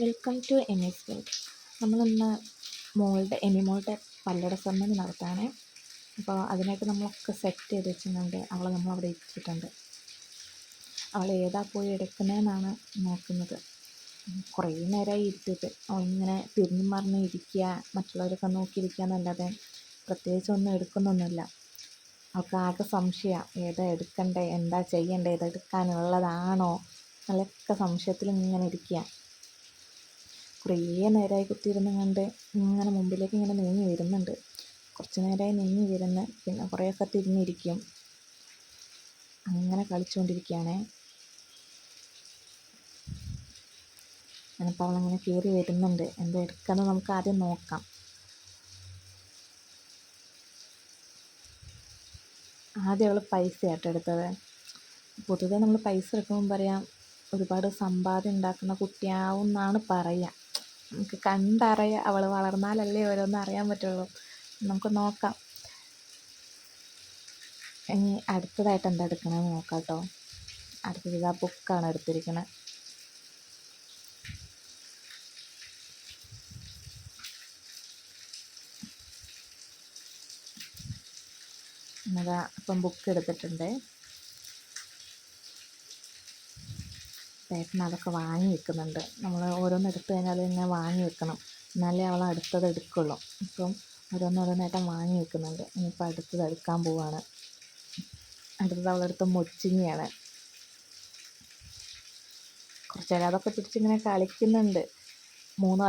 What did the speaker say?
Welcome to M S world നമ്മളിന്ന് മോളുടെ Amy മോളുടെ പല്ലട സമ്മതി നടത്താനേ അപ്പോൾ അതിനായിട്ട് നമ്മളൊക്കെ സെറ്റ് ചെയ്ത് വെച്ചിട്ടുണ്ട്. അവളെ നമ്മളവിടെ ഇരിച്ചിട്ടുണ്ട് അവൾ ഏതാ പോയി എടുക്കുന്നതെന്നാണ് നോക്കുന്നത്. കുറേ നേരമായി ഇരുത്തിയിട്ട് അവളിങ്ങനെ തിരിഞ്ഞു മറിഞ്ഞ് ഇരിക്കുക മറ്റുള്ളവരൊക്കെ നോക്കിയിരിക്കുക എന്നല്ലാതെ പ്രത്യേകിച്ച് ഒന്നും എടുക്കുന്നൊന്നുമില്ല. അവൾക്ക് ആകെ സംശയമാണ് ഏതാ എടുക്കണ്ടേ എന്താ ചെയ്യണ്ടേ ഇതെടുക്കാനുള്ളതാണോ നല്ലൊക്കെ സംശയത്തിൽ ഇങ്ങനെ ഇരിക്കുക. കുറേ നേരമായി കുത്തിയിരുന്ന് കണ്ട് ഇങ്ങനെ മുമ്പിലേക്ക് ഇങ്ങനെ നീങ്ങി വരുന്നുണ്ട്. കുറച്ച് നേരമായി നീങ്ങി വരുന്ന് പിന്നെ കുറേയൊക്കെ തിരിഞ്ഞിരിക്കും അങ്ങനെ കളിച്ചുകൊണ്ടിരിക്കുകയാണേ. അപ്പോൾ അവളങ്ങനെ കയറി വരുന്നുണ്ട്. എന്താ എടുക്കുന്നത് നമുക്ക് ആദ്യം നോക്കാം. ആദ്യം അവൾ പൈസ ആട്ടോ എടുത്തത്. പൊതുവെ നമ്മൾ പൈസ എടുക്കുമ്പോൾ പറയാം ഒരുപാട് സമ്പാദ്യം ഉണ്ടാക്കുന്ന കുട്ടിയാവും എന്നാണ് പറയുക നമുക്ക് കണ്ടറിയാം അവൾ വളർന്നാലല്ലേ ഓരോന്ന് അറിയാൻ പറ്റുള്ളൂ. നമുക്ക് നോക്കാം. ഇനി അടുത്തതായിട്ട് എന്താ എടുക്കണമെന്ന് നോക്കാം കേട്ടോ അടുത്തത് ഇതാ ബുക്കാണ് എടുത്തിരിക്കുന്നത് എന്നതാ ഇപ്പം ബുക്ക് എടുത്തിട്ടുണ്ട്. ചേട്ടൻ അതൊക്കെ വാങ്ങി വെക്കുന്നുണ്ട്. നമ്മൾ ഓരോന്ന് എടുത്തു കഴിഞ്ഞാൽ ഇങ്ങനെ വാങ്ങി വെക്കണം. എന്നാലേ അവൾ അടുത്തത് എടുക്കുള്ളൂ. ഇപ്പം ഓരോന്നോരോന്നായിട്ട് വാങ്ങി വെക്കുന്നുണ്ട്. ഇനിയിപ്പോൾ അടുത്തത് എടുക്കാൻ പോവാണ്. അടുത്തത് അവളെടുത്ത് മൊച്ചിങ്ങിയാണ്. കുറച്ചേരം അതൊക്കെ പിടിച്ചിങ്ങനെ കളിക്കുന്നുണ്ട്. മൂന്ന്